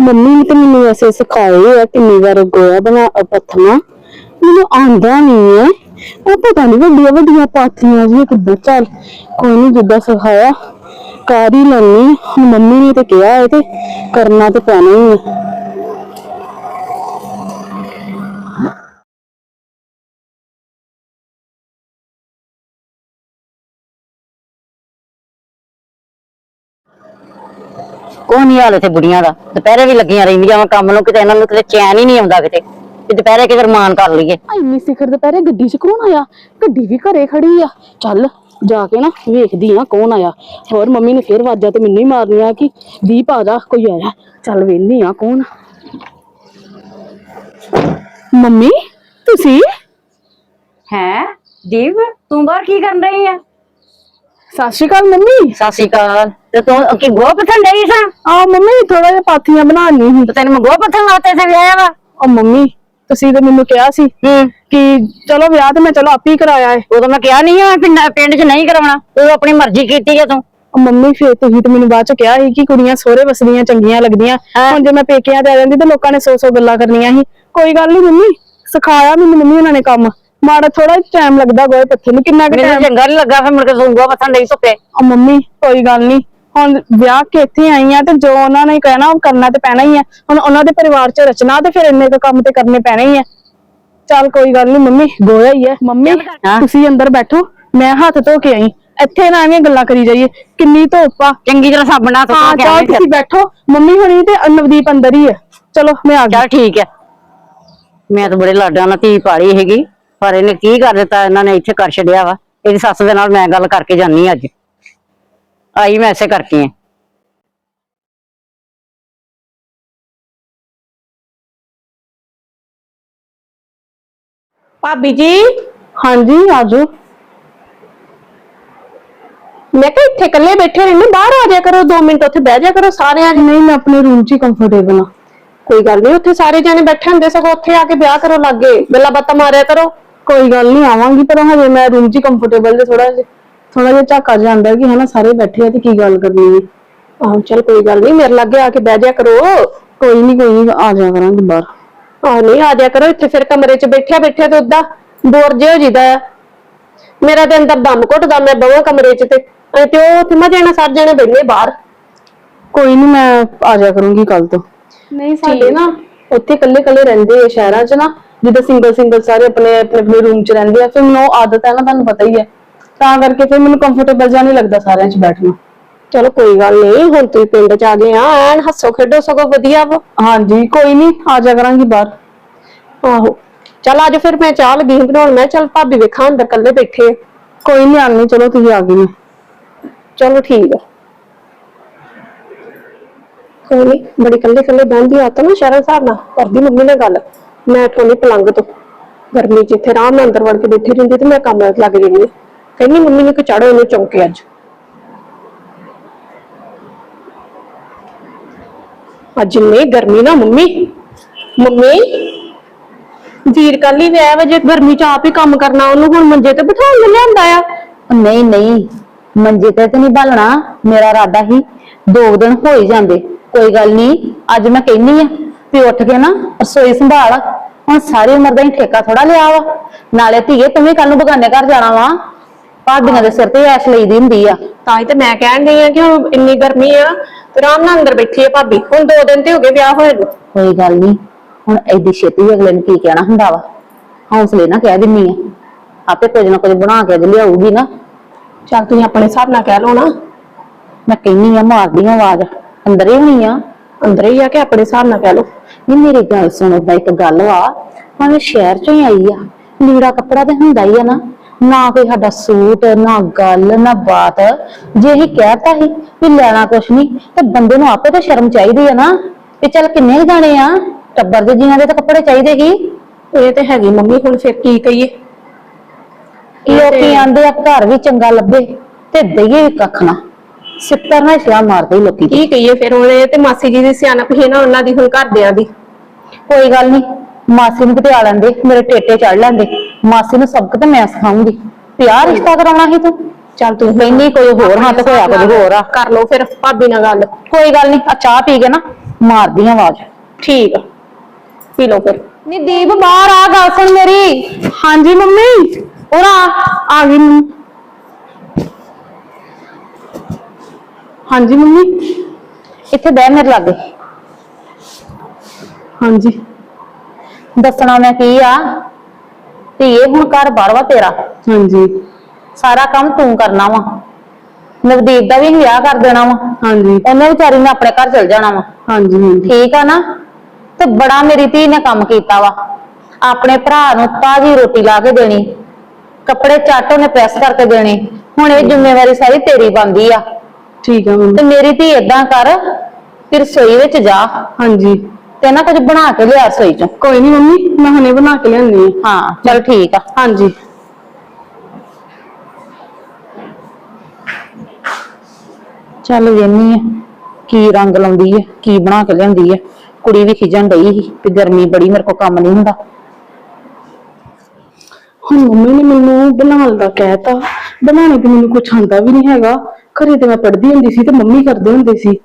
Mummy ਨੇ ਤਾਂ ਮੈਨੂੰ ਵੈਸੇ ਸਿਖਾਏ ਆ ਕਿੰਨੀ ਵਾਰ ਗੋਇਆ ਬਣਾ ਅ, ਮੈਨੂੰ ਆਂਦਾ ਨਹੀਂ ਹੈ ਉਹ ਪਤਾ ਨਹੀਂ ਵੱਡੀਆਂ ਵੱਡੀਆਂ ਪਾਥੀਆਂ ਜੀ ਕਿੱਦਾਂ ਚੱਲ। ਕੋਈ ਨਹੀਂ ਜਿੱਦਾਂ ਸਿਖਾਇਆ। ਕਰ ਹੀ ਲੈਣੀ ਹੁਣ ਮੰਮੀ ਨੇ ਤੇ ਕਿਹਾ ਹੈ ਤੇ ਕਰਨਾ ਤੇ ਪੈਣਾ ਹੀ ਹੈ ਕੋਈ ਨਹੀਂ ਹਾਲ ਇੱਥੇ ਬੁੜੀਆਂ ਦਾ। ਦੁਪਹਿਰੇ ਵੀ ਲੱਗੀਆਂ ਰਹਿੰਦੀਆਂ ਵਾ ਕੰਮ ਨੂੰ ਕਿਤੇ ਇਹਨਾਂ ਨੂੰ ਕਿਤੇ ਚੈਨ ਹੀ ਨਹੀਂ ਆਉਂਦਾ ਕਿਤੇ। ਕਿ ਦੁਪਹਿਰੇ ਕਿਤੇ ਰਮਾਨ ਕਰ ਲਈਏ। ਇੰਨੀ ਸਿਖਰ ਦੁਪਹਿਰੇ ਗੱਡੀ 'ਚ ਕੌਣ ਆਇਆ? ਗੱਡੀ ਵੀ ਘਰੇ ਖੜੀ ਆ। ਚੱਲ ਜਾ ਕੇ ਨਾ ਵੇਖਦੀ ਆ ਕੌਣ ਆਇਆ। ਹੋਰ ਮੰਮੀ ਨੇ ਫੇਰ ਵਾਜਾ ਤੇ ਮੈਨੂੰ ਹੀ ਮਾਰਨੀਆਂ ਕਿ ਦੀਪ ਆ ਜਾ ਕੋਈ ਆਇਆ ਚੱਲ ਵੇਖਨੀ ਆ ਕੌਣ। ਮੰਮੀ ਤੁਸੀਂ? ਹੈ? ਦੀਪ ਤੂੰ ਬਾਹਰ ਕੀ ਕਰਨ ਰਹੀ ਆ? ਸਤਿ ਸ਼੍ਰੀ ਅਕਾਲ ਮੰਮੀ। ਸਤਿ ਸ਼੍ਰੀ ਅਕਾਲ। ਤੇ ਤੂੰ ਕੀ ਗੋਹ ਪੱਥਣ ਡਈ ਸਾਂ? ਆ ਮੰਮੀ ਥੋੜਾ ਜਿਹਾ ਪਾਥੀਆਂ ਬਣਾਉਣੀ ਸੀ। ਤੇ ਤੈਨੂੰ ਮੈਂ ਗੋਹ ਪੱਥਣ ਵਾਸਤੇ ਇੱਥੇ ਵਿਆਹਿਆ ਵਾ? ਉਹ ਮੰਮੀ ਤੁਸੀਂ ਤਾਂ ਮੈਨੂੰ ਕਿਹਾ ਸੀ ਹੂੰ। ਕਿ ਚਲੋ ਵਿਆਹ ਤੇ ਮੈਂ ਚਲੋ ਆਪੇ ਹੀ ਕਰਾਇਆ ਹੈ ਉਦੋਂ ਮੈਂ ਕਿਹਾ ਨਹੀਂ ਆ ਪਿੰਡ ਪਿੰਡ 'ਚ ਨਹੀਂ ਕਰਾਉਣਾ। ਤੂੰ ਆਪਣੀ ਮਰਜ਼ੀ ਕੀਤੀ ਆ ਤੂੰ। ਉਹ ਮੰਮੀ ਫੇਰ ਤੁਸੀਂ ਤੇ ਮੈਨੂੰ ਬਾਅਦ ਚ ਕਿਹਾ ਸੀ ਕਿ ਕੁੜੀਆਂ ਸਹੁਰੇ ਵਸਦੀਆਂ ਚੰਗੀਆਂ ਲੱਗਦੀਆਂ। ਹੁਣ ਜੇ ਮੈਂ ਪੇਕਿਆਂ ਤੇ ਆ ਜਾਂਦੀ ਤੇ ਲੋਕਾਂ ਨੇ ਸੌ ਸੌ ਗੱਲਾਂ ਕਰਨੀਆਂ ਸੀ। ਕੋਈ ਗੱਲ ਨਹੀਂ ਮੰਮੀ ਸਿਖਾਇਆ ਮੈਨੂੰ ਮੰਮੀ ਉਹਨਾਂ ਨੇ ਕੰਮ। ਮਾੜਾ ਥੋੜਾ ਟਾਈਮ ਲੱਗਦਾ ਗੋਏ ਪੱਥੇ ਨੂੰ। ਕਿੰਨਾ ਕੁ ਮੈਨੂੰ ਟਾਈਮ ਚੰਗਾ ਨਹੀਂ ਲੱਗਾ ਫਿਰ ਮੁੜ ਕੇ ਤੂੰ ਗੋਹ ਪੱਥਣ ਡਈ ਧੁੱਪੇ ਉਹ ਮੰਮੀ ਕੋਈ ਗੱਲ ਨਹੀਂ ਹੁਣ ਵਿਆਹ ਕੇ ਇੱਥੇ ਆਈ ਆ ਤੇ ਜੋ ਉਹਨਾਂ ਨੇ ਕਹਿਣਾ ਉਹ ਕਰਨਾ ਤੇ ਪੈਣਾ ਹੀ ਆ। ਹੁਣ ਉਹਨਾਂ ਦੇ ਪਰਿਵਾਰ ਚ ਰਚਨਾ ਤੇ ਫਿਰ ਇੰਨੇ ਕੁ ਕੰਮ ਤੇ ਕਰਨੇ ਪੈਣੇ ਹੀ ਆ। ਚੱਲ ਕੋਈ ਗੱਲ ਨਹੀਂ ਮੰਮੀ ਗੋਇਆ ਹੀ ਹੈ ਮੰਮੀ ਹਾਂ। ਤੁਸੀਂ ਅੰਦਰ ਬੈਠੋ। ਮੈਂ ਹੱਥ ਧੋ ਕੇ ਆਈ। ਇੱਥੇ ਨਾ ਐਵੇਂ ਗੱਲਾਂ ਕਰੀ ਜਾਈਏ। ਕਿੰਨੀ ਧੁੱਪ ਆ। ਚੰਗੀ ਤਰ੍ਹਾਂ ਸਾਬਣਾ ਹਾਂ ਕੇ ਚਲੋ ਆਵੇਂ ਫਿਰ। ਤੁਸੀਂ ਬੈਠੋ। ਮੰਮੀ ਹੁਣੀ ਤੇ ਨਵਦੀਪ ਅੰਦਰ ਹੀ ਹੈ ਚਲੋ ਮੈਂ ਆ ਗਈ। ਚੱਲ ਠੀਕ ਹੈ ਮੈਂ ਤਾਂ ਬੜੇ ਲਾਡਾਂ ਨਾਲ ਧੀ ਪਾਲੀ ਹੈਗੀ। ਪਰ ਇਹਨੇ ਕੀ ਕਰ ਦਿੱਤਾ? ਇਹਨਾਂ ਨੇ ਇੱਥੇ ਕਰ ਛੱਡਿਆ ਵਾ। ਇਹਦੀ ਸੱਸ ਦੇ ਨਾਲ ਮੈਂ ਗੱਲ ਕਰਕੇ ਜਾਨੀ ਅੱਜ। ਆਈ ਮੈਂ ਐਸੇ ਕਰਕੇ ਆ ਭਾਬੀ ਜੀ? ਹਾਂਜੀ ਆਜੋ। ਮੈਂ ਕਿਹਾ ਇੱਥੇ ਇਕੱਲੇ ਬੈਠੇ ਰਹਿੰਦੇ ਬਾਹਰ ਆ ਜਾਇਆ ਕਰੋ 2 ਮਿੰਟ ਉੱਥੇ ਬਹਿ ਜਾਇਆ ਕਰੋ ਸਾਰਿਆਂ ਨੇ। ਨਹੀਂ ਮੈਂ ਆਪਣੇ ਰੂਮ 'ਚ ਹੀ ਕੰਫਰਟੇਬਲ ਆ ਕੋਈ ਗੱਲ ਨਹੀਂ ਉੱਥੇ ਸਾਰੇ ਜਾਣੇ ਬੈਠੇ ਹੁੰਦੇ ਸਗੋਂ ਉੱਥੇ ਆ ਕੇ ਵਿਆਹ ਕਰੋ ਲੱਗੇ। ਗੱਲਾਂ ਬਾਤਾਂ ਮਾਰਿਆ ਕਰੋ। ਕੋਈ ਗੱਲ ਨਹੀਂ ਆਵਾਂਗੀ ਪਰ ਹਜੇ ਮੈਂ ਰੂਮ 'ਚ ਕੰਫਰਟੇਬਲ ਤੇ ਥੋੜਾ ਜਿਹਾ ਥੋੜਾ ਜਿਹਾ ਝਾਕਾ ਜਿਹਾ ਆਉਂਦਾ ਕਿ ਹਨਾ ਸਾਰੇ ਬੈਠੇ ਆ ਤੇ ਕੀ ਗੱਲ ਕਰਨੀ ਹੈ ਆਹ ਚਲ ਕੋਈ ਗੱਲ ਨਹੀਂ ਮੇਰੇ ਲੱਗੇ ਆ ਕੇ ਬਹਿ ਜਾਇਆ ਕਰੋ। ਕੋਈ ਨਹੀਂ ਕੋਈ ਆ ਜਾ ਕਰਾਂਗੇ ਬਾਹਰ। ਆਹ ਨਹੀਂ ਆ ਜਾਇਆ ਕਰੋ ਇੱਥੇ ਫਿਰ ਕਮਰੇ 'ਚ ਬੈਠਿਆ ਬੈਠਿਆ ਤੇ ਉਦਾਂ ਬੋਰ ਜੇ ਹੋ ਜਿਦਾ ਆ। ਮੇਰਾ ਤੇ ਅੰਦਰ ਦਮ ਘੁੱਟਦਾ ਮੈਂ ਬਵਾਂ ਕਮਰੇ 'ਚ ਤੇ। ਅਹ ਤੇ ਉਹ ਉੱਥੇ ਮਜੇ ਨਾਲ ਸਾਰੇ ਜਾਣੇ ਬੈਠੇ ਬਾਹਰ। ਕੋਈ ਨਹੀਂ ਮੈਂ ਆ ਜਾ ਕਰੂੰਗੀ ਕੱਲ ਤੋਂ। ਨਹੀਂ ਸਾਡੇ ਨਾ ਉੱਥੇ ਇਕੱਲੇ ਇਕੱਲੇ ਰਹਿੰਦੇ ਆ ਸ਼ਹਿਰਾਂ 'ਚ ਨਾ ਜਿੱਦਾਂ ਸਿੰਗਲ ਸਿੰਗਲ ਸਾਰੇ ਆਪਣੇ ਆਪਣੇ ਆਪਣੇ ਰੂਮ 'ਚ ਰਹਿੰਦੇ ਆ ਫਿਰ ਮੈਨੂੰ ਉਹ ਆਦਤ ਹੈ ਨਾ ਤੁਹਾਨੂੰ ਪਤਾ ਹੀ ਹੈ ਤਾਂ ਕਰਕੇ ਫਿਰ ਮੈਨੂੰ ਕੰਫਰਟੇਬਲ ਜਿਹਾ ਨਹੀਂ ਲੱਗਦਾ ਸਾਰਿਆਂ 'ਚ ਬੈਠਣਾ। ਚਲੋ ਕੋਈ ਗੱਲ ਨਹੀਂ ਹੁਣ ਤੁਸੀਂ ਪਿੰਡ 'ਚ ਆ ਗਏ ਆ ਐਨ ਹੱਸੋ ਖੇਡੋ ਸਗੋਂ ਵਧੀਆ ਵਾ। ਹਾਂਜੀ ਕੋਈ ਨਹੀਂ ਆ ਜਾ ਕਰਾਂਗੀ ਬਾਹਰ। ਆਹੋ ਚੱਲ ਅੱਜ ਫਿਰ ਮੈਂ ਚਾਹ ਲੱਗੀ ਸੀ ਬਣਾਉਣ ਮੈਂ ਚੱਲ ਭਾਬੀ ਵੇਖਾਂ ਅੰਦਰ ਇਕੱਲੇ ਬੈਠੇ ਆ। ਕੋਈ ਨਹੀਂ ਆਣੀ ਚਲੋ ਤੁਸੀਂ ਆ ਗਏ ਨੇ ਚਲੋ ਠੀਕ ਆ। ਕੋਈ ਨੀ ਬੜੀ ਇਕੱਲੇ ਇਕੱਲੇ ਬਹਿੰਦੀ ਆ ਤਾਂ ਨਾ ਸ਼ਰਨ ਸਾਹਿਬ ਨਾਲ, ਕਰਦੀ ਮੰਮੀ ਨਾਲ ਗੱਲ। ਮੈਂ ਟੋਨੀ ਪਲੰਗ ਤੋਂ। ਗਰਮੀ ਚ ਇੱਥੇ ਆਰਾਮ ਨਾਲ ਅੰਦਰ ਵੜ ਕੇ ਬੈਠੀ ਰਹਿੰਦੀ ਤੇ ਮੈਂ ਕੰਮ ਲੱਗ ਜਾਂਦੀ ਹਾਂ। ਕਹਿੰਦੀ ਮੰਮੀ ਨੂੰ ਕਿ ਚੜੋ ਇਹਨੂੰ ਚੌਂਕੇ ਅੱਜ। ਅੱਜ ਨਹੀਂ ਗਰਮੀ ਨਾ ਮੰਮੀ। ਮੰਮੀ, ਵੀਰ ਕੱਲ ਹੀ ਵਿਆਹ ਵਜੇ ਗਰਮੀ ਚ ਆਪ ਹੀ ਕੰਮ ਕਰਨਾ, ਉਹਨੂੰ ਹੁਣ ਮੰਜੇ ਤੇ ਬਿਠਾਉਣ ਨੂੰ ਲਿਆਂਦਾ ਆ। ਨਹੀਂ ਨਹੀਂ। ਮੰਜੇ ਤੇ ਤੇ ਨਹੀਂ ਬਾਲਣਾ। ਮੇਰਾ ਇਰਾਦਾ ਹੀ ਦੋ ਦਿਨ ਹੋ ਹੀ ਜਾਂਦੇ। ਕੋਈ ਗੱਲ ਨਹੀਂ ਅੱਜ ਮੈਂ ਕਹਿੰਨੀ ਆ ਵੀ ਉੱਠ ਕੇ ਨਾ ਰਸੋਈ ਸੰਭਾਲ। ਹੁਣ ਸਾਰੀ ਉਮਰ ਦਾ ਹੀ ਠੇਕਾ ਥੋੜਾ ਲਿਆ ਵਾ। ਨਾਲੇ ਧੀਏ ਤੂੰ ਵੀ ਕੱਲ ਨੂੰ ਬਗਾਨੇ ਘਰ ਜਾਣਾ ਵਾ। ਭਾਬੀਆਂ ਦੇ ਸਿਰ ਤੇ ਐਸ਼ ਲਈਦੀ ਹੁੰਦੀ ਆ। ਤਾਂ ਹੀ ਤੇ ਮੈਂ ਕਹਿਣ ਡਈ ਆ ਕਿ ਹੁਣ ਇੰਨੀ ਗਰਮੀ ਆ ਤੇ ਆਰਾਮ ਨਾਲ ਅੰਦਰ ਬੈਠੀ ਭਾਬੀ। ਹੁਣ ਦੋ ਦਿਨ ਤੇ ਹੋ ਗਏ ਵਿਆਹ ਹੋਏ ਨੂੰ। ਕੋਈ ਗੱਲ ਨਹੀਂ ਹੁਣ ਐਡੀ ਛੇਤੀ ਅਗਲੇ ਨੂੰ ਕੀ ਕਹਿਣਾ ਹੁੰਦਾ ਵਾ? ਹੌਸਲੇ ਨਾ ਕਹਿ ਦਿੰਨੀ ਆ। ਆਪੇ ਕੁਝ ਨਾ ਕੁਝ ਬਣਾ ਕੇ ਅੱਜ ਲਿਆਊਗੀ ਨਾ। ਚੱਲ ਤੁਸੀਂ ਆਪਣੇ ਹਿਸਾਬ ਨਾਲ ਕਹਿ ਲਓ ਨਾ। ਮੈਂ ਕਹਿੰਨੀ ਆ ਮਾਰਦੀ ਆ ਆਵਾਜ਼। ਅੰਦਰ ਹੀ ਹੋਣੀ ਆ ਅੰਦਰ ਹੀ ਆ ਕਿ ਆਪਣੇ ਹਿਸਾਬ ਨਾਲ ਕਹਿ ਲਓ। ਨਹੀਂ ਮੇਰੀ ਗੱਲ ਸੁਣੋ ਦਾ ਇੱਕ ਗੱਲ ਵਾ ਭਾਵੇਂ ਸ਼ਹਿਰ ਚੋਂ ਹੀ ਆਈ ਆ ਲੀੜਾ ਕੱਪੜਾ ਤੇ ਹੁੰਦਾ ਹੀ ਆ ਨਾ ਨਾ ਕੋਈ ਸਾਡਾ ਸੂਟ ਨਾ ਗੱਲ ਨਾ ਬਾਤ ਜੇ ਹੀ ਕਹਿਤਾ ਹੀ ਵੀ ਲੈਣਾ ਕੁਛ ਨਹੀਂ ਤੇ ਬੰਦੇ ਨੂੰ ਆਪੇ ਤਾਂ ਸ਼ਰਮ ਚਾਹੀਦੀ ਆ ਨਾ ਵੀ ਚੱਲ ਕਿੰਨੇ ਕੁ ਜਾਣੇ ਆ ਟੱਬਰ ਦੇ ਜੀਆਂ ਦੇ ਤਾਂ ਕੱਪੜੇ ਚਾਹੀਦੇ ਹੀ। ਇਹ ਤੇ ਹੈਗੀ ਮੰਮੀ ਹੁਣ ਫਿਰ ਕੀ ਕਹੀਏ? ਲੋਕੀ ਆਂਦੇ ਆ ਘਰ ਵੀ ਚੰਗਾ ਲੱਭੇ ਤੇ ਦਈਏ ਵੀ ਕੱਖ ਨਾ। ਸਿੱਤਰ ਨਾਲ ਛਿਆ ਮਾਰਦੇ ਲੋਕੀ। ਕੀ ਕਹੀਏ ਫਿਰ ਹੁਣ ਇਹ ਤੇ ਮਾਸੀ ਜੀ ਦੀ ਸਿਆਣਪ ਹੀ ਨਾ ਉਹਨਾਂ ਦੀ ਹੁਣ ਘਰਦਿਆਂ ਦੀ। ਕੋਈ ਗੱਲ ਨਹੀਂ ਮਾਸੀ ਨੂੰ ਕਿਤੇ ਆ ਲੈਂਦੇ ਮੇਰੇ ਟੇਟੇ ਚੜ ਲੈਂਦੇ। ਮਾਸੀ ਨੂੰ ਸਬਕ ਤੇ ਮੈਂ ਸਿਖਾਉਂਗੀ। ਪਿਆਰ ਰਿਸ਼ਤਾ ਕਰਾਉਣਾ ਸੀ ਤੂੰ? ਚੱਲ ਤੂੰ ਕਹਿੰਦੀ ਕੋਈ ਹੋਰ ਹਾਂ ਤੇ ਹੋਇਆ ਕੁਝ ਹੋਰ ਆ। ਕਰ ਲਓ ਫਿਰ ਭਾਬੀ ਨਾਲ ਗੱਲ। ਕੋਈ ਗੱਲ ਨਹੀਂ ਆ ਚਾਹ ਪੀ ਕੇ ਨਾ ਮਾਰਦੀ ਆਵਾਜ਼। ਠੀਕ ਆ ਪੀ ਲਓ ਫਿਰ। ਨੀ ਦੀਪ ਬਾਹਰ ਆ ਗੱਲ ਸੁਣ ਮੇਰੀ। ਹਾਂਜੀ ਮੰਮੀ। ਉਰਾ ਆ ਗਈ। ਮੰਮੀ ਹਾਂਜੀ ਮੰਮੀ? ਇੱਥੇ ਬਹਿ ਮੇਰੇ ਲਾਗੇ। ਹਾਂਜੀ। ਦੱਸਣਾ ਮੈਂ ਕੀ ਆ? ਤੇ ਇਹ ਹੁਣ ਘਰ ਬਾਰ ਵਾ ਤੇਰਾ। ਹਾਂਜੀ। ਸਾਰਾ ਕੰਮ ਤੂੰ ਕਰਨਾ ਵਾ। ਨਵਦੀਪ ਦਾ ਵੀ ਵਿਆਹ ਕਰ ਦੇਣਾ ਵਾ। ਹਾਂਜੀ। ਉਹਨੇ ਵਿਚਾਰੀ ਨੇ ਆਪਣੇ ਘਰ ਚਲ ਜਾਣਾ ਵਾ। ਹਾਂਜੀ ਹਾਂਜੀ। ਠੀਕ ਆ ਨਾ? ਤੇ ਬੜਾ ਮੇਰੀ ਧੀ ਨੇ ਕੰਮ ਕੀਤਾ ਵਾ। ਆਪਣੇ ਭਰਾ ਨੂੰ ਤਾਜ਼ੀ ਰੋਟੀ ਲਾ ਕੇ ਦੇਣੀ। ਕੱਪੜੇ ਚੱਟ ਉਹਨੇ ਪ੍ਰੈਸ ਕਰਕੇ ਦੇਣੇ। ਹੁਣ ਇਹ ਜ਼ਿੰਮੇਵਾਰੀ ਸਾਰੀ ਤੇਰੀ ਬਣਦੀ ਆ। ਠੀਕ ਆ ਮੰਮੀ। ਤੇ ਮੇਰੀ ਧੀ ਏਦਾਂ ਕਰ ਫਿਰ ਰਸੋਈ ਵਿੱਚ ਜਾ। ਹਾਂਜੀ। ਤੇ ਨਾ ਕੁਝ ਬਣਾ ਕੇ ਲਿਆ ਰਸੋਈ ਚੋਂ। ਕੋਈ ਨਹੀਂ ਮੰਮੀ ਮੈਂ ਹੁਣੇ ਬਣਾ ਕੇ ਲਿਆਨੀ ਆ ਹਾਂ ਚਲ ਠੀਕ ਆ। ਹਾਂਜੀ। ਚੱਲ ਵੇਨੀ ਆ ਕੀ ਰੰਗ ਲਾਉਂਦੀ ਆ ਕੀ ਬਣਾ ਕੇ ਲਿਆਂਦੀ ਆ ਕੁੜੀ ਵੀ ਖਿਜਣ ਡਈ ਸੀ ਤੇ ਗਰਮੀ ਬੜੀ ਮੇਰੇ ਕੋ ਕੰਮ ਨਹੀਂ ਹੁੰਦਾ। ਹੁਣ ਮੰਮੀ ਨੇ ਮੈਨੂੰ ਬਣਾਉਣ ਦਾ ਕਹਿਤਾ। ਬਣਾਉਣੇ ਤੇ ਮੈਨੂੰ ਕੁਝ ਆਉਂਦਾ ਵੀ ਨਹੀਂ ਹੈਗਾ। ਘਰੇ ਤੇ ਮੈਂ ਪੜ੍ਹਦੀ ਹੁੰਦੀ ਸੀ ਤੇ ਮੰਮੀ ਕਰਦੇ ਹੁੰਦੇ ਸੀ।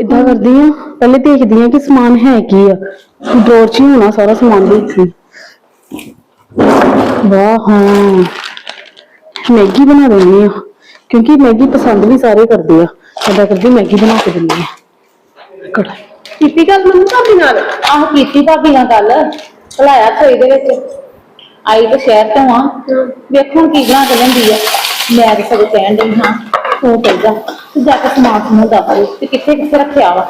ਇਦਾਂ ਕਰਦੀ ਆ ਪਹਿਲੇ ਦੇਖਦੀ ਆ ਕਿ ਸਮਾਨ ਹੈ ਕੀ ਆ। ਡਰੋਰ 'ਚ ਹੀ ਹੋਣਾ ਸਾਰਾ ਸਮਾਨ ਵਿੱਚ ਸੀ ਵਾਹ ਹਾਂ। ਮੈਗੀ ਬਣਾ ਦਿੰਦੀ ਆ ਕਿਉਂਕਿ ਮੈਗੀ ਪਸੰਦ ਵੀ ਸਾਰੇ ਕਰਦੇ ਆ। ਏਦਾਂ ਕਰਦੀ ਮੈਗੀ ਬਣਾ ਕੇ ਦਿੰਦੀ ਆ। ਕੜਾ ਕੀਤੀ ਗੱਲ ਮੰਮੀ ਭਾਬੀ ਨਾਲ? ਆਹ ਕੀਤੀ ਭਾਬੀ ਨਾਲ ਗੱਲ। ਭਲਾਇਆ ਰਸੋਈ ਦੇ ਵਿੱਚ। ਆਈ ਤੇ ਸ਼ਹਿਰ ਤੋਂ ਆ। ਵੇਖੋ ਹੁਣ ਕੀ ਬਣਾ ਕੇ ਲੈਂਦੀ ਆ। ਮੈਂ ਤਾਂ ਸਗੋਂ ਕਹਿਣ ਡਈ ਹਾਂ। ਤੂੰ ਚੱਲ ਜਾ। ਤੂੰ ਜਾ ਕੇ ਸਮਾਨ ਸਮੂਹ ਦੱਸ ਦੇ ਤੇ ਕਿੱਥੇ ਕਿੱਥੇ ਰੱਖਿਆ ਵਾ?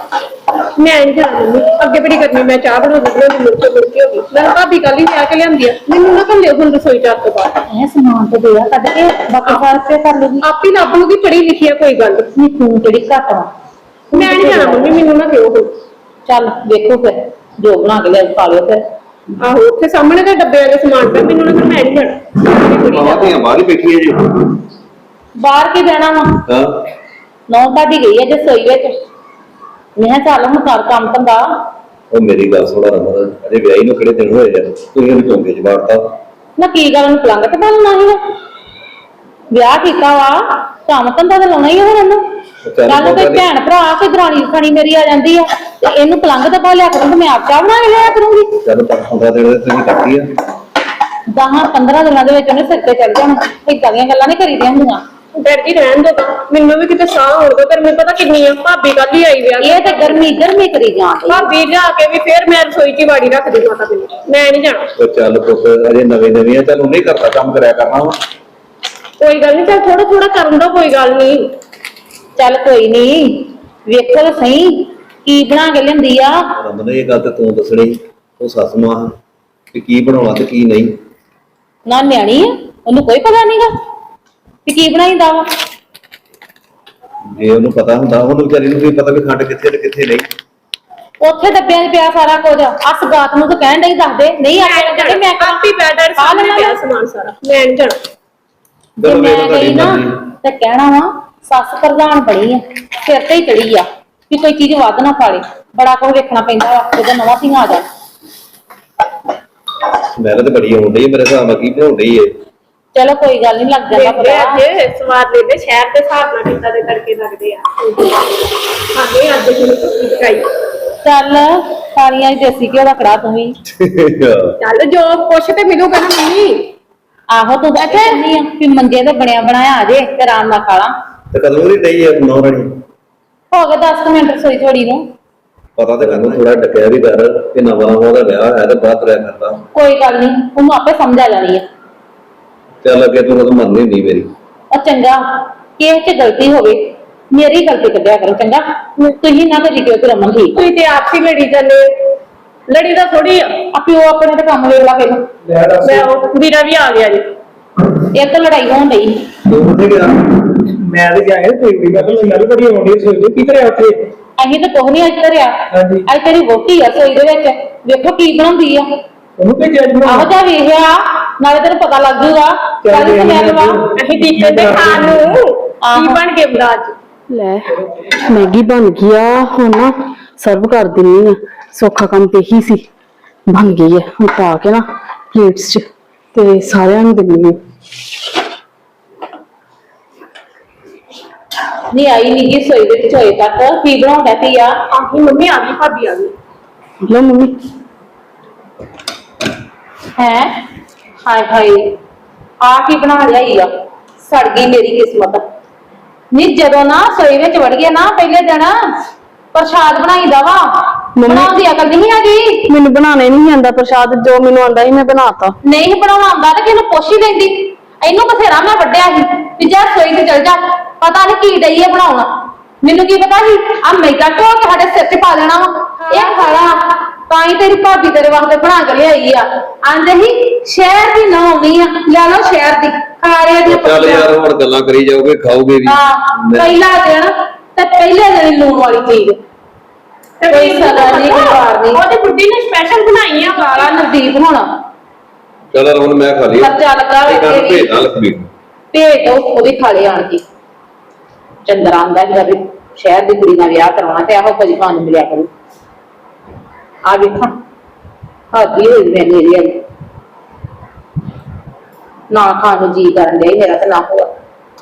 ਮੈਂ ਨਹੀਂ ਜਾਣਾ ਮੰਮੀ ਅੱਗੇ ਬੜੀ ਗਰਮੀ ਮੈਂ ਚਾਹ ਬਣਾਉਂਦੀ ਬਣਾਉਂਦੀ ਮੁੜ ਕੇ ਮੁੜ ਕੇ ਹੋ ਗਈ ਮੈਂ ਭਾਬੀ ਕੱਲ ਹੀ ਜਾ ਕੇ ਲਿਆਂਦੀ ਆ। ਮੈਨੂੰ ਨਾ ਕੱਲਿਓ ਹੁਣ ਰਸੋਈ ਚਾਹ ਤੋਂ ਬਾਅਦ। ਇਹ ਸਮਾਨ ਤੇ ਦੇਆ ਕੱਢ ਕੇ ਬਾਕੀ ਸਾਰ ਤੇ ਕਰ ਲੂਗੀ ਆਪੀ ਲੱਭ ਲੂਗੀ ਪੜੀ ਲਿਖੀ ਆ ਕੋਈ ਗੱਲ ਨਹੀਂ ਤੂੰ ਜਿਹੜੀ ਘੱਟ ਵਾ ਮੈਂ ਨਹੀਂ ਜਾਣਾ ਮੰਮੀ ਮੈਨੂੰ ਨਾ ਦਿਓ ਹੁਣ। ਚੱਲ ਵੇਖੋ ਫਿਰ। ਜੋ ਬਣਾ ਕੇ ਲਿਆ ਖਾ ਲਿਓ ਫਿਰ। ਆਹੋ ਉੱਥੇ ਸਾਹਮਣੇ ਤਾਂ ਡੱਬਿਆਂ ਦੇ ਸਮਾਨ ਪਿਆ ਮੈਨੂੰ ਨਾ ਫਿਰ ਮੈਂ ਨਹੀਂ ਜਾਣਾ। ਮੇਰੀ ਕੁੜੀ ਮਾਵਾਂ ਦਾ ਧੀਆਂ ਬਾਹਰ ਹੀ ਬੈਠੀਆਂ ਜੀ। ਬਾਹਰ ਕੀ ਬਹਿਣਾ ਵਾ? ਹਾਂ। ਨੌ ਤੁਹਾਡੀ ਗਈ ਹੈ ਜੇ ਸੋਈ ਵਿੱਚ। ਮੈਂ ਕਿਹਾ ਚੱਲ ਹੁਣ ਕਰ ਕੰਮ ਧੰਦਾ। ਉਹ ਮੇਰੀ ਗੱਲ ਸੁਣਾ ਰਮਨ ਅਜੇ ਵਿਆਹੀ ਨੂੰ ਕਿਹੜੇ ਦਿਨ ਹੋਏ ਆ? ਤੁਸੀਂ ਇਹਨੂੰ ਚੌਂਕੇ ਚ ਬਾੜਤਾ ਨਾ ਕੀ ਗੱਲ ਨੂੰ ਪਲੰਗ ਤੇ ਬੰਨਣਾ ਸੀਗਾ ਵਿਆਹ ਕੀਤਾ ਵਾ ਕੰਮ ਧੰਦਾ ਤਾਂ ਲਾਉਣਾ ਹੀ ਆ ਹੁਣ ਇਹਨੂੰ। ਚੱਲ ਕੋਈ ਕੋਈ ਗੱਲ ਭੈਣ ਭਰਾ ਕੋਈ ਦਰਾਣੀ ਖਾਣੀ ਮੇਰੀ ਆ ਜਾਂਦੀ ਆ ਤੇ ਇਹਨੂੰ ਪਲੰਗ ਤੇ ਪਾ ਲਿਆ ਕਰੂੰ ਤੇ ਮੈਂ ਆਪ ਚਾਹ ਬਣਾ ਕੇ ਲਿਆ ਕਰੂੰਗੀ। ਚੱਲ ਪਰ ਹੁੰਦਾ ਤੇ ਤੁਸੀਂ ਕੱਟੀ ਆ। 10 15 ਦਿਨਾਂ ਦੇ ਵਿੱਚ ਉਹਨੇ ਸਿਰ ਤੇ ਚੜ ਜਾਣਾ। ਏਦਾਂ ਦੀਆਂ ਗੱਲਾਂ ਨਹੀਂ ਕਰੀਦੀਆਂ ਹੁੰਦੀਆਂ। ਡਰ ਜੀ ਰਹਿਣ ਦੋ। ਮੈਨੂੰ ਵੀ ਕਿਤੇ ਸਾਹ ਹੋਣ ਦੋ ਗਰਮੀ ਪਤਾ ਕਿੰਨੀ ਆ ਭਾਬੀ ਕੱਲ ਹੀ ਆਈ ਵਿਆਹ ਇਹ ਤੇ ਗਰਮੀ ਗਰਮੀ ਕਰੀ ਜਾਂਦੀ ਭਾਬੀ ਜਾ ਕੇ ਵੀ ਫੇਰ ਮੈਂ ਰਸੋਈ 'ਚ ਹੀ ਵਾੜੀ ਰੱਖਦੀ ਮਾਤਾ ਮੈਨੂੰ ਮੈਂ ਨਹੀਂ ਜਾਣਾ। ਉਹ ਚੱਲ ਪੁੱਤ ਅਜੇ ਨਵੇਂ ਨਵੇਂ ਆ ਚੱਲ ਉਹਨੇ ਕਰਤਾ ਕੰਮ ਕਰਿਆ ਕਰਨਾ ਵਾ। ਕੋਈ ਗੱਲ ਨਹੀਂ ਚੱਲ ਥੋੜਾ ਥੋੜਾ ਕਰਨ ਦੋ ਕੋਈ ਗੱਲ ਨਹੀਂ। ਚੱਲ ਕੋਈ ਨਹੀਂ ਵੇਖੋ ਤਾਂ ਸਹੀ ਕੀ ਬਣਾ ਕੇ ਲਿਆਂਦੀ ਆ। ਰਮਨ ਇਹ ਗੱਲ ਤੇ ਤੂੰ ਦੱਸਣੀ ਉਹ ਸੱਸ ਆਹ ਕਿ ਕੀ ਬਣਾਉਣਾ ਤੇ ਕੀ ਨਹੀਂ। ਨਾ ਨਿਆਣੀ ਆ ਉਹਨੂੰ ਕੋਈ ਪਤਾ ਨਹੀਂਗਾ ਕਿ ਕੀ ਬਣਾਈਦਾ ਵਾ? ਜੇ ਉਹਨੂੰ ਪਤਾ ਹੁੰਦਾ ਉਹਨੂੰ ਵਿਚਾਰੀ ਨੂੰ ਵੀ ਪਤਾ ਵੀ ਖੰਡ ਕਿੱਥੇ ਤੇ ਕਿੱਥੇ ਨਹੀਂ। ਉੱਥੇ ਡੱਬਿਆਂ 'ਚ ਪਿਆ ਸਾਰਾ ਕੁਝ। ਆ ਸਗਾਤ ਨੂੰ ਤਾਂ ਕਹਿਣ ਡਈ ਦੱਸ ਦੇ ਨਹੀਂ ਆ ਕੇ ਮੈਂ ਕਾਪੀ ਪੈਡਰ ਆ ਸਾਹਮਣੇ ਲੈਣਾ ਪਿਆ ਵਾ। ਸਮਾਨ ਸਾਰਾ। ਮੈਂ ਨਹੀਂ ਜਾਣਾ। ਜੇ ਮੈਂ ਵੇਖ ਤੁਹਾਡੀ ਗਈ ਨਾ ਮਰਜ਼ੀ। ਤੇ ਕਹਿਣਾ ਵਾ ਸੱਸ ਪ੍ਰਧਾਨ ਬਣੀ ਆ ਸਿਰ ਤੇ ਹੀ ਚੜੀ ਆ ਵੀ ਕੋਈ ਚੀਜ਼ ਵੱਧ ਨਾ ਪਾਲੇ ਬੜਾ ਕੁਝ ਵੇਖਣਾ ਪੈਂਦਾ ਵਾ ਜਦੋਂ ਨਵਾਂ ਧੀਆਂ ਆ। ਜਾਣ ਮੈਂ ਤੇ ਬੜੀ ਆਉਣ ਡਈ ਮੇਰੇ ਹਿਸਾਬ ਨਾਲ ਕੀ ਬਣਾਉਣ ਡਈ ਏ। ਚਲੋ ਕੋਈ ਗੱਲ ਨਹੀਂ ਲੱਗ ਜਾਂਦਾ ਦੇਖਦੇ ਪਤਾ। ਅੱਜ ਸਵਾਦ ਲੈਂਦੇ ਸ਼ਹਿਰ ਦੇ ਹਿਸਾਬ ਨਾਲ ਕਿੱਦਾਂ ਦੇ ਤੜਕੇ ਲੱਗਦੇ ਆ। ਹਾਂਜੀ ਅੱਜ ਸਬਜ਼ੀ ਪਕਾਈ ਚੱਲ ਸਾਰੀਆਂ ਹੀ ਦੇਸੀ ਘਿਓ ਦਾ ਕੜਾ ਤੂੰ ਵੀ। ਚੱਲ ਜੋ ਕੁਛ ਤੇ ਮਿਲੂਗਾ ਨਾ ਮੰਮੀ। ਆਹੋ ਤੂੰ ਬੈਠੇ ਨਹੀਂ ਆ ਵੀ ਮੰਜੇ ਤੇ ਬਣਿਆ ਬਣਾਇਆ ਆ ਜੇ ਤੇ ਆਰਾਮ ਨਾਲ ਖਾ ਲਾ। ਤੇ ਕਦੋਂ ਦੀ ਡਈ ਏ ਨੌ ਰਾਣੀ ਹੋ ਗਏ 10 ਕੁ ਮਿੰਟ ਰਸੋਈ ਥੋੜੀ ਨੂੰ। ਪਤਾ ਤੇ ਮੈਨੂੰ ਥੋੜਾ ਡੱਕਿਆ ਵੀ ਕਰ ਕਿ ਨਵਾਂ ਨਵਾਂ ਦਾ ਵਿਆਹ ਹੈ ਤੇ ਬਾਤ ਰਿਆ ਕਰਦਾ ਕੋਈ ਗੱਲ ਨਹੀਂ ਉਹਨੂੰ ਆਪੇ ਸਮਝ ਆ ਜਾਣੀ ਆ। ਚੱਲ ਅੱਗੇ ਤੂੰ ਤਾਂ ਮੰਨਦੀ ਨਹੀਂ ਮੇਰੀ। ਉਹ ਚੰਗਾ ਕਿਸੇ 'ਚ ਗਲਤੀ ਹੋਵੇ ਮੇਰੀ ਗਲਤੀ ਕੱਢਿਆ ਕਰੋ ਚੰਗਾ? ਤੁਸੀਂ ਨਾ ਕਰੀ ਕਿਉਂ ਰਮਨ ਠੀਕ ਤੁਸੀਂ ਤੇ ਆਪਸੀ ਲੜੀ ਜਾਂਦੇ ਲੜੀ ਦਾ ਥੋੜੀ ਆ। ਆ ਪਿਓ ਆਪਣੇ ਤੇ ਕੰਮ ਵੇਖ ਲਾ ਪਹਿਲਾਂ ਮੈਂ ਉਹ ਵੀਰਾ ਵੀ ਆ ਗਿਆ ਜੀ। ਇਹ ਤਾਂ ਲੜਾਈ ਹੋਣ ਡਈ। ਤੂੰ ਕਿੱਥੇ ਗਿਆ? ਮੈਂ ਤੇ ਗਿਆ ਕੋਈ ਵੀ ਗੱਲ ਨਹੀਂ ਗੱਲ ਬੜੀ ਆਉਂਦੀ ਸੋਚਦੇ ਕੀ ਕਰਿਆ ਉੱਥੇ? ਅਸੀਂ ਤਾਂ ਕੁਛ ਨਹੀਂ ਅੱਜ ਕਰਿਆ। ਹਾਂਜੀ। ਅੱਜ ਤੇਰੀ ਵੋਟੀ ਆ ਸੋਈ ਦੇ ਵਿੱਚ। ਵੇਖੋ ਕੀ ਬਣਾਉਂਦੀ ਆ। ਉਹਨੂੰ ਭੇਜਿਆ ਜੀ ਆਹੋ ਜਾ ਵੇਖਿਆ ਨਾਲੇ ਤੈਨੂੰ ਪਤਾ ਲੱਗ ਜੂਗਾ ਕੱਲ ਸਮੈਲ ਵਾ ਅਸੀਂ ਦੀਪੇ ਦੇ ਖਾਣ ਨੂੰ। ਕੀ। ਬਣ ਕੇ ਬਣਾ ਅੱਜ ਲੈ ਮੈਗੀ ਬਣ ਗਈ ਆ ਹੁਣ ਨਾ ਸਰਵ ਕਰ ਦਿੰਨੀ ਆ। ਸੌਖਾ ਕੰਮ ਤੇ ਹੀ ਸੀ। ਬਣ ਗਈ ਹੈ ਹੁਣ ਪਾ ਕੇ ਨਾ ਪਲੇਟਸ 'ਚ ਤੇ ਸਾਰਿਆਂ ਨੂੰ ਦਿੰਨੀ ਆ। ਨਹੀਂ ਆਈ ਨਹੀਂ ਗੀ ਸੋਈ ਦੇ ਵਿੱਚ ਹੋਏ ਤੱਕ। ਕੀ ਬਣਾਉਂਦਾ ਪਈ ਆ ਆਹੀ ਮੰਮੀ ਆ ਗਈ ਭਾਬੀ ਆ ਗਈ। ਲਓ ਮੰਮੀ। ਹੈ? ਹਾਏ ਹਾਏ ਆ ਕੀ ਬਣਾ ਲਿਆਈ ਆ। ਸੜ ਗਈ ਮੇਰੀ ਕਿਸਮਤ। ਨੀ ਜਦੋਂ ਨਾ ਸੋਈ ਵਿੱਚ ਵੜ ਗਿਆ ਨਾ ਪਹਿਲੇ ਦਿਨ ਪ੍ਰਸ਼ਾਦ ਬਣਾਈਦਾ ਵਾ। ਮੰਮੀ- ਬਣਾਉਣ ਦੀ ਅਕਲ ਨਹੀਂ ਹੈਗੀ। ਮੈਨੂੰ ਬਣਾਉਣਾ ਨਹੀਂ ਆਂਦਾ ਪ੍ਰਸ਼ਾਦ ਜੋ ਮੈਨੂੰ ਆਂਦਾ ਸੀ ਮੈਂ ਬਣਾਤਾ। ਨਹੀਂ ਬਣਾਉਣਾ ਆਉਂਦਾ ਤੇ ਕਿਹਨੂੰ ਪੁੱਛ ਹੀ ਲੈਂਦੀ। ਇਹਨੂੰ ਬਥੇਰਾ ਮੈਂ ਵੱਡਿਆ ਸੀ ਵੀ ਜਾ ਸੋਈ ਤੇ ਚਲ ਜਾ। ਪਤਾ ਨਹੀਂ ਕੀ ਡਈ ਹੈ ਬਣਾਉਣਾ। ਮੈਨੂੰ ਕੀ ਪਤਾ ਸੀ? ਆ ਮੈਦਾ ਢੋ ਕੇ ਸਾਡੇ ਸਿਰ 'ਚ ਪਾ ਦੇਣਾ ਵਾ। ਇਹ ਖਾਲਾ ਤਾਂ ਹੀ ਤੇਰੀ ਭਾਬੀ ਤੇਰੇ ਵਾਸਤੇ ਬਣਾ ਕੇ ਲਿਆਈ ਆ। ਆਂਦੇ ਹੀ ਸ਼ਹਿਰ ਦੀ ਨਾ ਆਉਣੀ ਆ। ਲੈ ਲਓ ਸ਼ਹਿਰ ਦੀ। ਖਾਰਿਆ ਦੀ ਚੱਲ ਯਾਰ ਹੁਣ ਗੱਲਾਂ ਕਰੀ ਜਾਓਗੇ ਖਾਓਗੇ ਵੀ। ਹਾਂ ਪਹਿਲਾ ਦਿਨ ਤੇ ਪਹਿਲੇ ਦਿਨ ਹੀ ਲੂਣ ਵਾਲੀ ਚੀਜ਼। ਕੋਈ ਸਦਾ ਨਹੀਂ ਕੋਈ ਵਾਰ ਨਹੀਂ। ਉਹਦੀ ਬੁੱਢੀ ਨੇ ਸਪੈਸ਼ਲ ਬਣਾਈ ਆ ਸਾਰਾ ਨਜ਼ਦੀਕ ਹੋਣਾ। ਚੱਲ ਹੁਣ ਮੈਂ ਖਾ ਲਈ। ਖਰਚਾ ਲੱਗਾ ਵੇ ਇਹ ਗੱਲ ਤੇਰੀ। ਭੇਜਣਾ ਲਖਬੀਰ ਭੇਜ ਦੋ ਉਹਦੀ ਖਾਲੇ ਆਣ ਕੇ। ਚੰਦਰ ਆਂਦਾ ਹੈਗਾ ਵੀ ਸ਼ਹਿਰ ਦੀ ਕੁੜੀ ਨਾਲ ਵਿਆਹ ਕਰਾਉਣਾ ਤੇ ਆਹੋ ਕੁਝ ਖਾਣ ਨੂੰ ਮਿਲਿਆ ਕਰੂ। ਆ ਵੇਖਾਂ ਹਾਦੀ ਹੋਈ ਮੈਂ ਮੇਰੀ ਵਾਲੀ। ਨਾ ਖਾਣ ਨੂੰ ਜੀ ਕਰਨ ਦੇ ਮੇਰਾ ਤੇ ਨਾ ਹੋਆ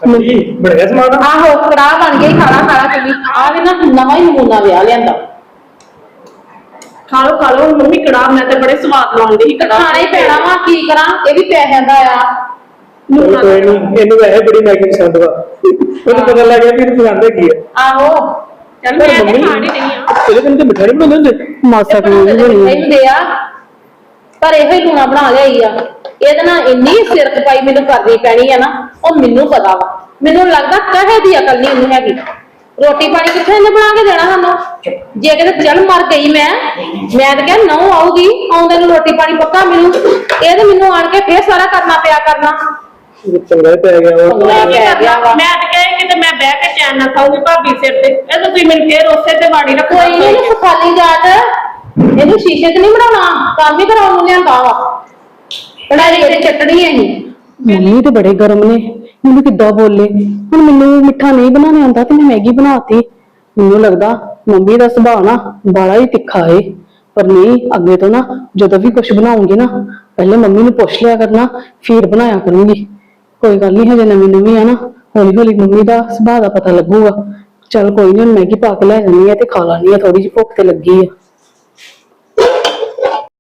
ਹਾਂਜੀ ਬੜਿਆ ਸਮਾਨ? ਆ। ਆਹੋ ਕੜਾਹ ਬਣ ਗਈ ਖਾਣਾ ਖਾਣਾ ਤੁਸੀਂ ਆ ਵੀ ਨਾ ਨਵਾਂ ਹੀ ਨਮੂਨਾ ਵਿਆਹ ਲਿਆਂਦਾ। ਖਾ ਲਓ ਖਾ ਲਓ ਮੰਮੀ ਕੜਾਹ ਮੈਂ ਤੇ ਬੜੇ ਸਵਾਦ ਲਾਉਂਦੀ ਸੀ ਕੜਾਹ। ਖਾਣਾ ਹੀ ਪੈਣਾ ਵਾ ਕੀ ਕਰਾਂ? ਇਹ ਵੀ ਪੈਸਿਆਂ ਦਾ ਆ। ਕੋਈ ਨਹੀਂ ਇਹਨੂੰ ਵੈਸੇ ਬੜੀ ਮੈਗੀ ਪਸੰਦ ਵਾ। ਉਹਨੂੰ ਪਤਾ ਲੱਗ ਗਿਆ ਵੀ ਇਹਨੂੰ ਪਸੰਦ ਹੈਗੀ ਆ। ਆਹੋ। ਚੱਲ ਮੈਂ ਤੇ ਖਾਣੀ ਨਹੀਂ ਆ। ਇਹਦੇ ਕੋਲ ਤੇ ਮਿਠਾਈ ਬਣਾਉਂਦੇ ਹੁੰਦੇ? ਮਾਸਾ ਕਿਉਂ ਨਹੀਂ ਬਣੀ। ਹੁੰਦੇ ਆ ਪਰ ਇਹੋ ਹੀ ਲੂਣਾ ਬਣਾ ਲਿਆਈ ਆ। ਇਹਦੇ ਨਾਲ ਇੰਨੀ ਸਿਰ ਖਪਾਈ ਮੈਨੂੰ ਕਰਨੀ ਪੈਣੀ ਆ ਨਾ ਉਹ ਮੈਨੂੰ ਪਤਾ ਵਾ। ਮੈਨੂੰ ਲੱਗਦਾ ਕਹੇ ਦੀ ਅਕਲ ਨਹੀਂ ਉਹਨੂੰ ਹੈਗੀ। ਰੋਟੀ ਪਾਣੀ ਕਿੱਥੇ ਇਹਨੇ ਬਣਾ ਕੇ ਦੇਣਾ ਸਾਨੂੰ? ਜੇ ਕਿਤੇ ਚੱਲ ਮਰ ਗਈ ਮੈਂ ਮੈਂ ਤਾਂ ਕਿਹਾ ਨਹੁੰ ਆਊਗੀ ਆਉਂਦੇ ਨੂੰ ਰੋਟੀ ਪਾਣੀ ਪੱਕਾ ਮਿਲੂ। ਇਹ ਤਾਂ ਮੈਨੂੰ ਆਣ ਕੇ ਫੇਰ ਸਾਰਾ ਕਰਨਾ ਪਿਆ ਕਰਨਾ। ਚੰਗਾ ਹੀ ਪੈ ਗਿਆ ਵਾ। ਮੈਂ ਕੀ ਕਰਨਾ? ਮੈਂ ਤਾਂ ਕਹੇ ਕਿ ਤੇ ਮੈਂ ਬਹਿ ਕੇ ਚੈਨ ਨਾਲ ਖਾਊਂਗੀ ਭਾਬੀ ਸਿਰ ਤੇ। ਇਹ ਤਾਂ ਤੁਸੀਂ ਮੈਨੂੰ ਫੇਰ ਉਸੇ ਤੇ ਬਾੜੀ ਰੱਖੋ ਕੋਈ ਨਹੀਂ ਇਹਨੂੰ ਖਾਲੀ ਜਾਟ ਇਹਨੂੰ ਸ਼ੀਸ਼ੇ 'ਚ ਨਹੀਂ ਬਣਾਉਣਾ? ਕੰਮ ਹੀ ਕਰਾਉਣ ਨੂੰ ਲਿਆਂਦਾ ਵਾ। ਕੜਾਈ ਤੇ ਚਟਣੀ ਹੈ ਇਹ ਮੰਮੀ ਤੇ ਬੜੇ ਗਰਮ ਨੇ। ਮੈਨੂੰ ਕਿੱਦਾਂ ਬੋਲੇ? ਹੁਣ ਮੈਨੂੰ ਮਿੱਠਾ ਨਹੀਂ ਬਣਾਉਣਾ ਆਉਂਦਾ ਤੇ ਮੈਂ ਮੈਗੀ ਬਣਾਤੀ। ਮੈਨੂੰ ਲੱਗਦਾ ਮੰਮੀ ਦਾ ਸੁਭਾਅ ਨਾ ਬੜਾ ਹੀ ਤਿੱਖਾ ਏ। ਪਰ ਨਹੀਂ ਅੱਗੇ ਤੋਂ ਨਾ ਜਦੋਂ ਵੀ ਕੁਝ ਬਣਾਉਂਗੀ ਨਾ ਪਹਿਲੇ ਮੰਮੀ ਨੂੰ ਪੁੱਛ ਲਿਆ ਕਰਨਾ ਫਿਰ ਬਣਾਇਆ ਕਰੂੰਗੀ। ਕੋਈ ਗੱਲ ਨਹੀਂ, ਹਜੇ ਨਵੀਂ ਨਵੀਂ ਆ ਨਾ, ਹੌਲੀ ਹੌਲੀ ਮੰਮੀ ਦਾ ਸੁਭਾਅ ਦਾ ਪਤਾ ਲੱਗੂਗਾ। ਚੱਲ ਕੋਈ ਨਹੀਂ ਹੁਣ ਮੈਗੀ ਪਾ ਕੇ ਲੈ ਜਾਣੀ ਆ ਤੇ ਖਾ ਲਾਣੀ ਆ ਥੋੜੀ ਜਿਹੀ ਭੁੱਖ ਤੇ ਲੱਗੀ ਆ।